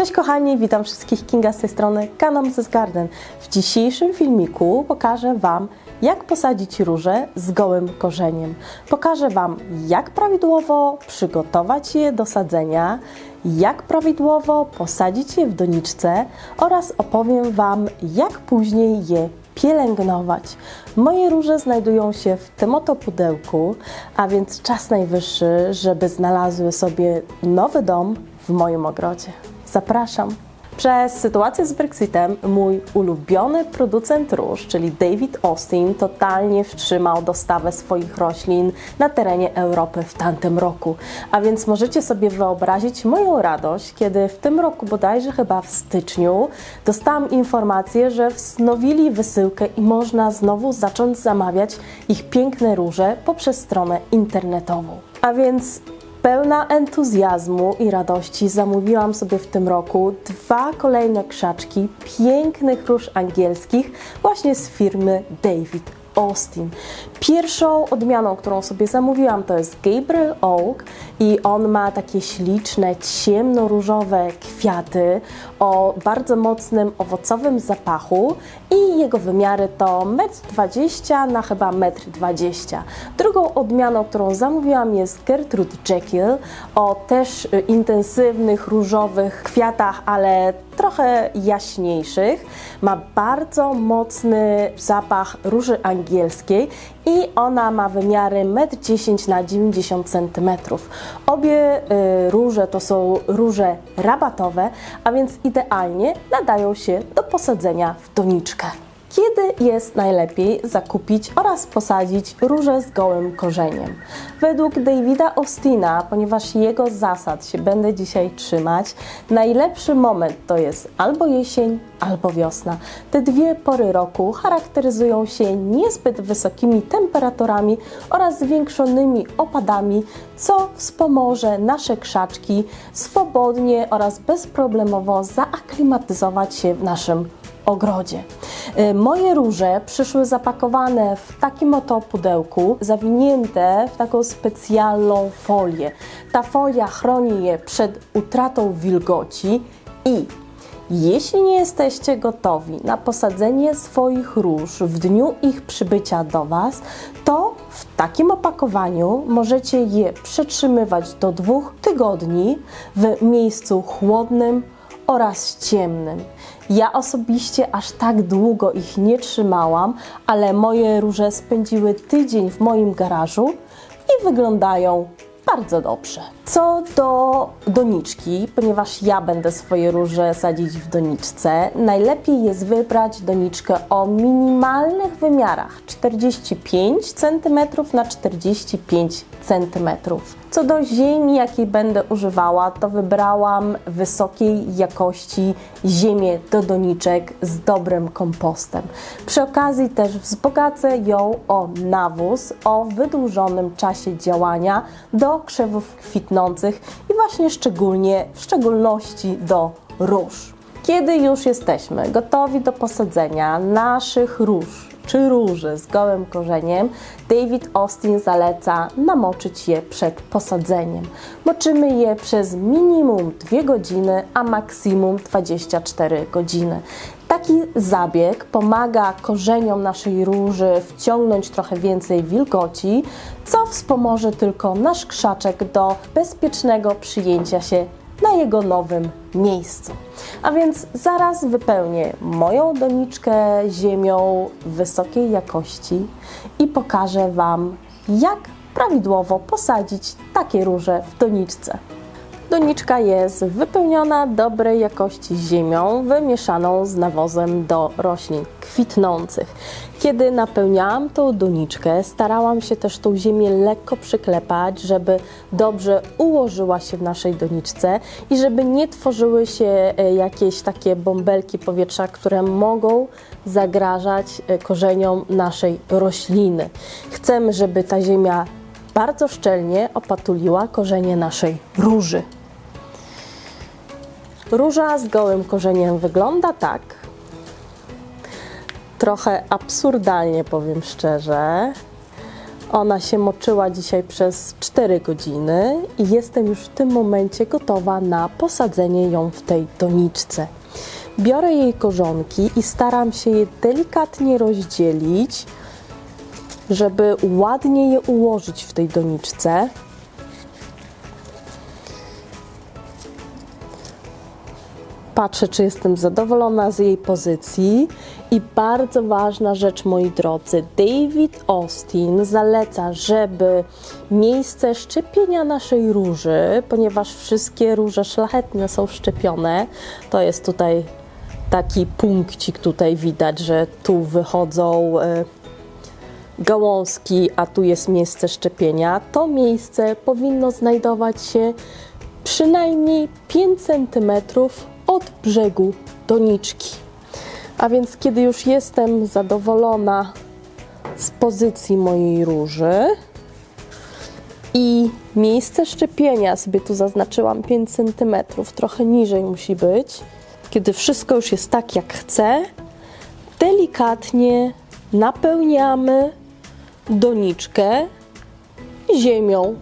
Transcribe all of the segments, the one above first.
Cześć kochani, witam wszystkich Kinga z tej strony Kanam ze Garden. W dzisiejszym filmiku pokażę Wam, jak posadzić róże z gołym korzeniem. Pokażę Wam, jak prawidłowo przygotować je do sadzenia, jak prawidłowo posadzić je w doniczce oraz opowiem Wam, jak później je pielęgnować. Moje róże znajdują się w tym oto pudełku, a więc czas najwyższy, żeby znalazły sobie nowy dom w moim ogrodzie. Zapraszam. Przez sytuację z Brexitem mój ulubiony producent róż, czyli David Austin, totalnie wstrzymał dostawę swoich roślin na terenie Europy w tamtym roku. A więc możecie sobie wyobrazić moją radość, kiedy w tym roku, bodajże chyba w styczniu, dostałam informację, że wznowili wysyłkę i można znowu zacząć zamawiać ich piękne róże poprzez stronę internetową. A więc Pełna entuzjazmu i radości zamówiłam sobie w tym roku dwa kolejne krzaczki pięknych róż angielskich właśnie z firmy David Austin. Pierwszą odmianą, którą sobie zamówiłam, to jest Gabriel Oak i on ma takie śliczne, ciemno-różowe kwiaty o bardzo mocnym owocowym zapachu i jego wymiary to 1,20 m na chyba 1,20 m. Drugą odmianą, którą zamówiłam jest Gertrude Jekyll o też y, intensywnych, różowych kwiatach, ale trochę jaśniejszych. Ma bardzo mocny zapach róży angielskiej i ona ma wymiary 1,10 m na 90 cm. Obie y, róże to są róże rabatowe, a więc idealnie nadają się do posadzenia w doniczkę. Kiedy jest najlepiej zakupić oraz posadzić róże z gołym korzeniem? Według Davida Austina, ponieważ jego zasad się będę dzisiaj trzymać, najlepszy moment to jest albo jesień, albo wiosna. Te dwie pory roku charakteryzują się niezbyt wysokimi temperaturami oraz zwiększonymi opadami, co wspomoże nasze krzaczki swobodnie oraz bezproblemowo zaaklimatyzować się w naszym ogrodzie. Y, Moje róże przyszły zapakowane w takim oto pudełku, zawinięte w taką specjalną folię. Ta folia chroni je przed utratą wilgoci i jeśli nie jesteście gotowi na posadzenie swoich róż w dniu ich przybycia do Was, to w takim opakowaniu możecie je przetrzymywać do dwóch tygodni w miejscu chłodnym oraz ciemnym. Ja osobiście aż tak długo ich nie trzymałam, ale moje róże spędziły tydzień w moim garażu i wyglądają bardzo dobrze. Co do doniczki, ponieważ ja będę swoje róże sadzić w doniczce, najlepiej jest wybrać doniczkę o minimalnych wymiarach 45 cm na 45 cm. Co do ziemi, jakiej będę używała, to wybrałam wysokiej jakości ziemię do doniczek z dobrym kompostem. Przy okazji też wzbogacę ją o nawóz o wydłużonym czasie działania do krzewów kwitnących i właśnie szczególnie, w szczególności do róż. Kiedy już jesteśmy gotowi do posadzenia naszych róż czy róży z gołym korzeniem, David Austin zaleca namoczyć je przed posadzeniem. Moczymy je przez minimum 2 godziny, a maksimum 24 godziny. Taki zabieg pomaga korzeniom naszej róży wciągnąć trochę więcej wilgoci, co wspomoże tylko nasz krzaczek do bezpiecznego przyjęcia się na jego nowym miejscu. A więc zaraz wypełnię moją doniczkę ziemią wysokiej jakości i pokażę Wam, jak prawidłowo posadzić takie róże w doniczce. Doniczka jest wypełniona dobrej jakości ziemią wymieszaną z nawozem do roślin kwitnących. Kiedy napełniałam tą doniczkę, starałam się też tą ziemię lekko przyklepać, żeby dobrze ułożyła się w naszej doniczce i żeby nie tworzyły się e, jakieś takie bąbelki powietrza, które mogą zagrażać e, korzeniom naszej rośliny. Chcemy, żeby ta ziemia bardzo szczelnie opatuliła korzenie naszej róży. Róża z gołym korzeniem wygląda tak. Trochę absurdalnie, powiem szczerze. Ona się moczyła dzisiaj przez 4 godziny i jestem już w tym momencie gotowa na posadzenie ją w tej doniczce. Biorę jej korzonki i staram się je delikatnie rozdzielić, żeby ładnie je ułożyć w tej doniczce. Patrzę, czy jestem zadowolona z jej pozycji. I bardzo ważna rzecz, moi drodzy, David Austin zaleca, żeby miejsce szczepienia naszej róży, ponieważ wszystkie róże szlachetne są szczepione, to jest tutaj taki punkcik tutaj widać, że tu wychodzą e, gałązki, a tu jest miejsce szczepienia. To miejsce powinno znajdować się przynajmniej 5 cm od brzegu doniczki. A więc kiedy już jestem zadowolona z pozycji mojej róży i miejsce szczepienia sobie tu zaznaczyłam 5 cm, trochę niżej musi być. Kiedy wszystko już jest tak jak chcę, delikatnie napełniamy doniczkę ziemią.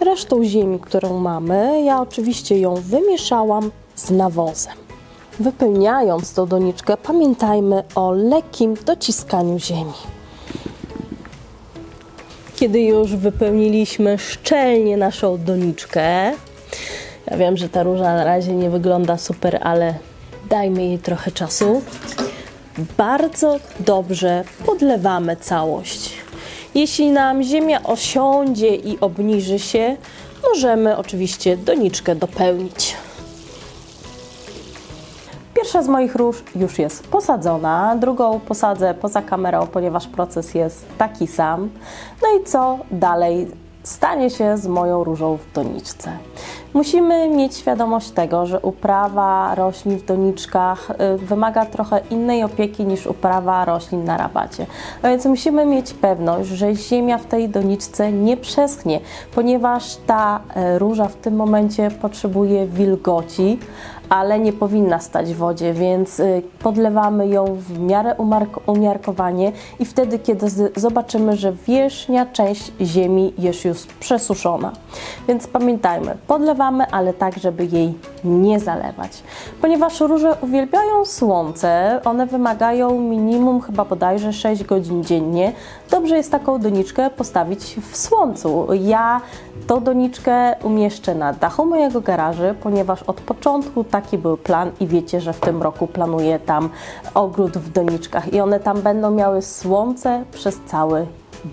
Resztą ziemi, którą mamy, ja oczywiście ją wymieszałam z nawozem. Wypełniając tą doniczkę, pamiętajmy o lekkim dociskaniu ziemi. Kiedy już wypełniliśmy szczelnie naszą doniczkę, ja wiem, że ta róża na razie nie wygląda super, ale dajmy jej trochę czasu. Bardzo dobrze podlewamy całość. Jeśli nam ziemia osiądzie i obniży się, możemy oczywiście doniczkę dopełnić. Pierwsza z moich róż już jest posadzona, drugą posadzę poza kamerą, ponieważ proces jest taki sam. No i co dalej stanie się z moją różą w doniczce? Musimy mieć świadomość tego, że uprawa roślin w doniczkach y, wymaga trochę innej opieki niż uprawa roślin na rabacie. A więc musimy mieć pewność, że ziemia w tej doniczce nie przeschnie, ponieważ ta y, róża w tym momencie potrzebuje wilgoci, ale nie powinna stać w wodzie, więc y, podlewamy ją w miarę umiarkowanie i wtedy, kiedy zobaczymy, że wierzchnia część ziemi jest już przesuszona. Więc pamiętajmy, podlewamy, ale tak, żeby jej nie zalewać. Ponieważ róże uwielbiają słońce, one wymagają minimum chyba bodajże 6 godzin dziennie. Dobrze jest taką doniczkę postawić w słońcu. Ja tą doniczkę umieszczę na dachu mojego garażu, ponieważ od początku taki był plan i wiecie, że w tym roku planuję tam ogród w doniczkach i one tam będą miały słońce przez cały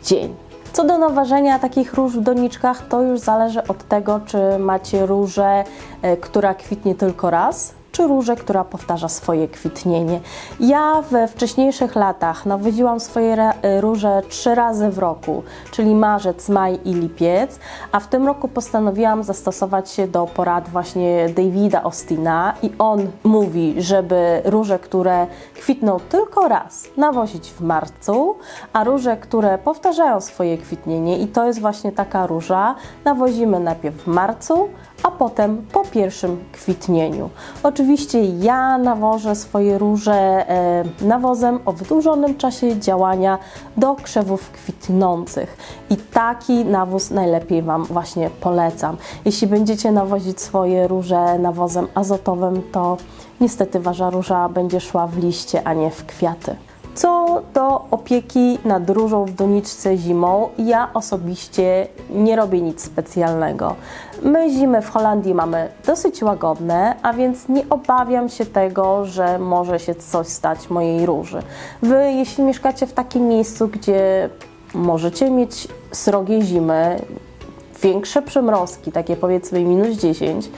dzień. Co do naważenia takich róż w doniczkach, to już zależy od tego, czy macie różę, e, która kwitnie tylko raz, czy różę, która powtarza swoje kwitnienie. Ja we wcześniejszych latach nawoziłam swoje e, róże trzy razy w roku, czyli marzec, maj i lipiec, a w tym roku postanowiłam zastosować się do porad właśnie Davida Austina i on mówi, żeby róże, które kwitną tylko raz, nawozić w marcu, a róże, które powtarzają swoje kwitnienie i to jest właśnie taka róża, nawozimy najpierw w marcu, a potem po pierwszym kwitnieniu. Oczywiście ja nawożę swoje róże e, nawozem o wydłużonym czasie działania do krzewów kwitnących i taki nawóz najlepiej Wam właśnie polecam. Jeśli będziecie nawozić swoje róże nawozem azotowym, to niestety Wasza róża będzie szła w liście, a nie w kwiaty. Co do opieki nad różą w doniczce zimą, ja osobiście nie robię nic specjalnego. My zimy w Holandii mamy dosyć łagodne, a więc nie obawiam się tego, że może się coś stać mojej róży. Wy, jeśli mieszkacie w takim miejscu, gdzie możecie mieć srogie zimy, większe przymrozki, takie powiedzmy minus 10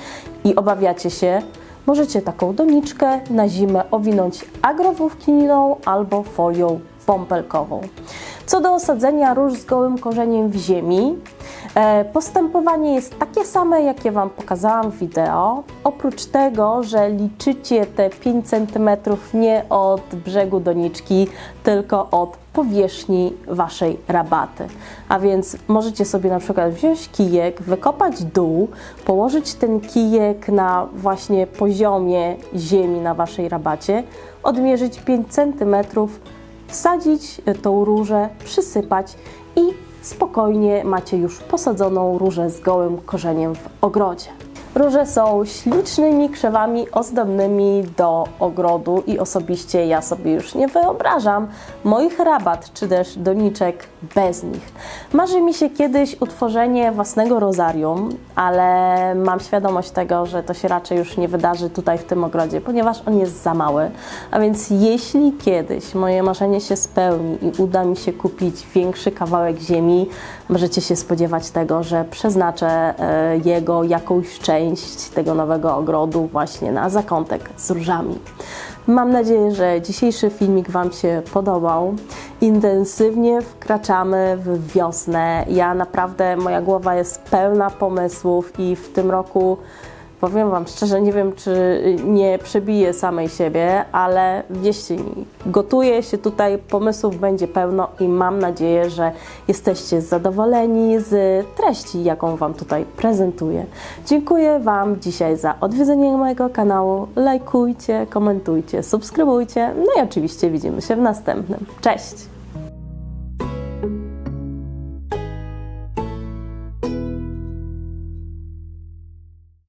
i obawiacie się, możecie taką doniczkę na zimę owinąć agrowłókniną albo folią bąbelkową. Co do osadzenia róż z gołym korzeniem w ziemi, e, postępowanie jest takie same, jakie Wam pokazałam w wideo. Oprócz tego, że liczycie te 5 cm nie od brzegu doniczki, tylko od powierzchni Waszej rabaty. A więc możecie sobie na przykład wziąć kijek, wykopać dół, położyć ten kijek na właśnie poziomie ziemi na Waszej rabacie, odmierzyć 5 cm, wsadzić tą różę, przysypać i spokojnie macie już posadzoną różę z gołym korzeniem w ogrodzie. Róże są ślicznymi krzewami ozdobnymi do ogrodu i osobiście ja sobie już nie wyobrażam moich rabat czy też doniczek bez nich. Marzy mi się kiedyś utworzenie własnego rozarium, ale mam świadomość tego, że to się raczej już nie wydarzy tutaj w tym ogrodzie, ponieważ on jest za mały. A więc jeśli kiedyś moje marzenie się spełni i uda mi się kupić większy kawałek ziemi, możecie się spodziewać tego, że przeznaczę e, jego jakąś część tego nowego ogrodu właśnie na zakątek z różami. Mam nadzieję, że dzisiejszy filmik Wam się podobał. Intensywnie wkraczamy w wiosnę. Ja naprawdę, moja głowa jest pełna pomysłów i w tym roku powiem Wam szczerze, nie wiem, czy nie przebiję samej siebie, ale wierzcie mi, gotuję się tutaj, pomysłów będzie pełno i mam nadzieję, że jesteście zadowoleni z treści, jaką Wam tutaj prezentuję. Dziękuję Wam dzisiaj za odwiedzenie mojego kanału. Lajkujcie, komentujcie, subskrybujcie. No i oczywiście widzimy się w następnym. Cześć!